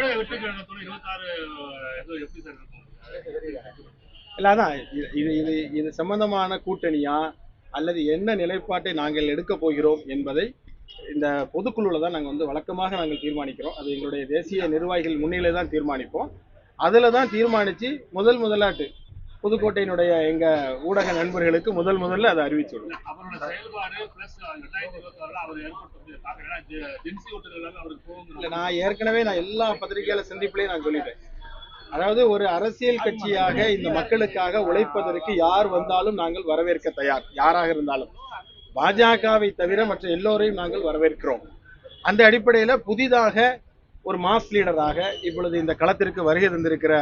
தமிழக வெற்றி கழகத்தோட இருபத்தாறு எப்படி சார் இருக்கும்? அதான். இது இது இது இது சம்பந்தமான கூட்டணியா அல்லது என்ன நிலைப்பாட்டை நாங்கள் எடுக்க போகிறோம் என்பதை இந்த பொதுக்குழுல தான் நாங்கள் வந்து வழக்கமாக நாங்கள் தீர்மானிக்கிறோம். அது எங்களுடைய தேசிய நிர்வாகிகள் முன்னிலை தான் தீர்மானிப்போம். அதில் தான் தீர்மானித்து முதல் முதலாட்டு புதுக்கோட்டையினுடைய எங்க ஊடக நண்பர்களுக்கு முதல் முதல்ல அதை அறிவிச்சுள்ளோம். இல்ல நான் ஏற்கனவே நான் எல்லா பத்திரிகையாளர் சந்திப்புலையும் நான் சொல்லிட்டேன். அதாவது ஒரு அரசியல் கட்சியாக இந்த மக்களுக்காக உழைப்பதற்கு யார் வந்தாலும் நாங்கள் வரவேற்க தயார். யாராக இருந்தாலும். பாஜகவை தவிர மற்ற எல்லோரையும் நாங்கள் வரவேற்கிறோம். அந்த அடிப்படையில புதிதாக ஒரு மாஸ் லீடராக இப்பொழுது இந்த களத்திற்கு வருகை தந்திருக்கிற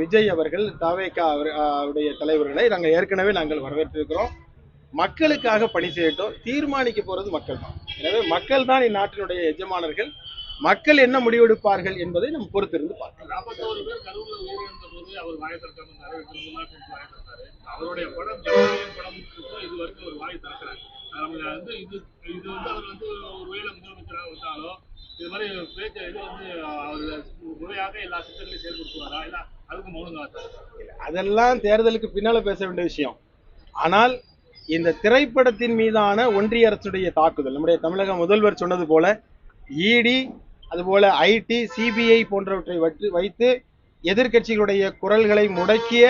விஜய் அவர்கள் தவேகா அவர் அவருடைய தலைவர்களை நாங்கள் ஏற்கனவே நாங்கள் வரவேற்றிருக்கிறோம். மக்களுக்காக பணி செய்யட்டும் தீர்மானிக்க போகிறது மக்கள் தான் எனவே மக்கள் தான் இந்நாட்டினுடைய எஜமானர்கள். மக்கள் என்ன முடிவெடுப்பார்கள் என்பதை நம்ம பொறுத்திருந்து பார்க்கலாம். இது மாதிரி பேச்சு இது வந்து அவர் முறையாக எல்லா திட்டங்களையும் செயல்படுத்துவாரா? இல்ல அதுக்கு மௌனம் அதெல்லாம் தேர்தலுக்கு பின்னால பேச வேண்டிய விஷயம். ஆனால் இந்த திரைப்படத்தின் மீதான ஒன்றிய அரசுடைய தாக்குதல் நம்முடைய தமிழக முதல்வர் சொன்னது போல இடி அதுபோல ஐடி சிபிஐ போன்றவற்றை வைத்து எதிர்கட்சிகளுடைய குரல்களை முடக்கிய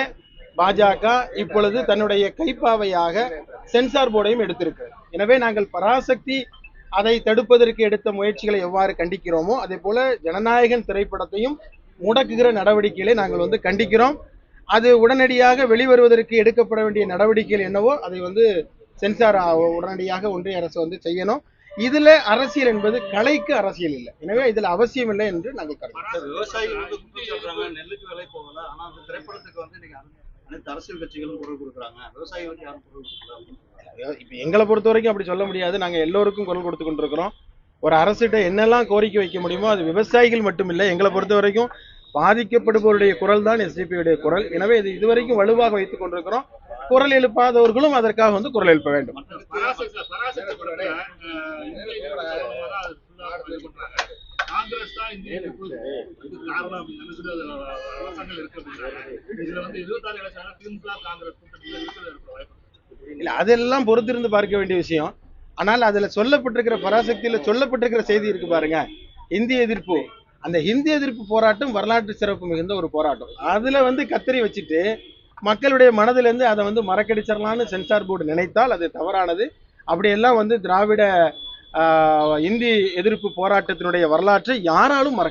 பாஜக இப்பொழுது தன்னுடைய கைப்பாவையாக சென்சார் போர்டையும் எடுத்திருக்கிறது எனவே நாங்கள் பராசக்தி அதை தடுப்பதற்கு எடுத்த முயற்சிகளை எவ்வாறு கண்டிக்கிறோமோ அதே போல ஜனநாயகன் திரைப்படத்தையும் முடக்குகிற நடவடிக்கைகளை நாங்கள் வந்து கண்டிக்கிறோம். அது உடனடியாக வெளிவருவதற்கு எடுக்கப்பட வேண்டிய நடவடிக்கைகள் என்னவோ அதை வந்து சென்சார் உடனடியாக ஒன்றிய அரசு வந்து செய்யணும். இதுல அரசியல் என்பது கலைக்கு அரசியல் இல்லை. எனவே இதுல அவசியம் இல்லை என்று நாங்கள் கருதுகிறோம். விவசாயிகள் அனைத்து அரசியல் கட்சிகளும் குரல் கொடுக்குறாங்க. விவசாயிகளுக்கு யாரும் குரல் கொடுக்குறாங்க இப்ப எங்களை பொறுத்த வரைக்கும் அப்படி சொல்ல முடியாது. நாங்க எல்லோருக்கும் குரல் கொடுத்து கொண்டிருக்கிறோம். ஒரு அரசிட்ட என்னெல்லாம் கோரிக்கை வைக்க முடியுமோ அது விவசாயிகள் மட்டும் இல்லை எங்களை பொறுத்த வரைக்கும் பாதிக்கப்படுபவருடைய குரல் தான் உடைய குரல். எனவே இது இதுவரைக்கும் வலுவாக வைத்துக் கொண்டிருக்கிறோம். குரல் எழுப்பாதவர்களும் அதற்காக வந்து குரல் எழுப்ப வேண்டும். இல்ல அதெல்லாம் பொறுத்திருந்து பார்க்க வேண்டிய விஷயம். ஆனால் அதுல சொல்லப்பட்டிருக்கிற பராசக்தியில சொல்லப்பட்டிருக்கிற செய்தி இருக்கு பாருங்க. இந்திய எதிர்ப்பு. அந்த ஹிந்தி எதிர்ப்பு போராட்டம் வரலாற்று சிறப்பு மிகுந்த ஒரு போராட்டம். அதுல வந்து கத்தரி வச்சுட்டு மக்களுடைய மனதிலிருந்து அதை வந்து மறக்கடிச்சிடலாம்னு சென்சார் போர்டு நினைத்தால் அது தவறானது. அப்படியெல்லாம் வந்து திராவிட இந்தி எதிர்ப்பு போராட்டத்தினுடைய வரலாற்றை யாராலும் மறக்க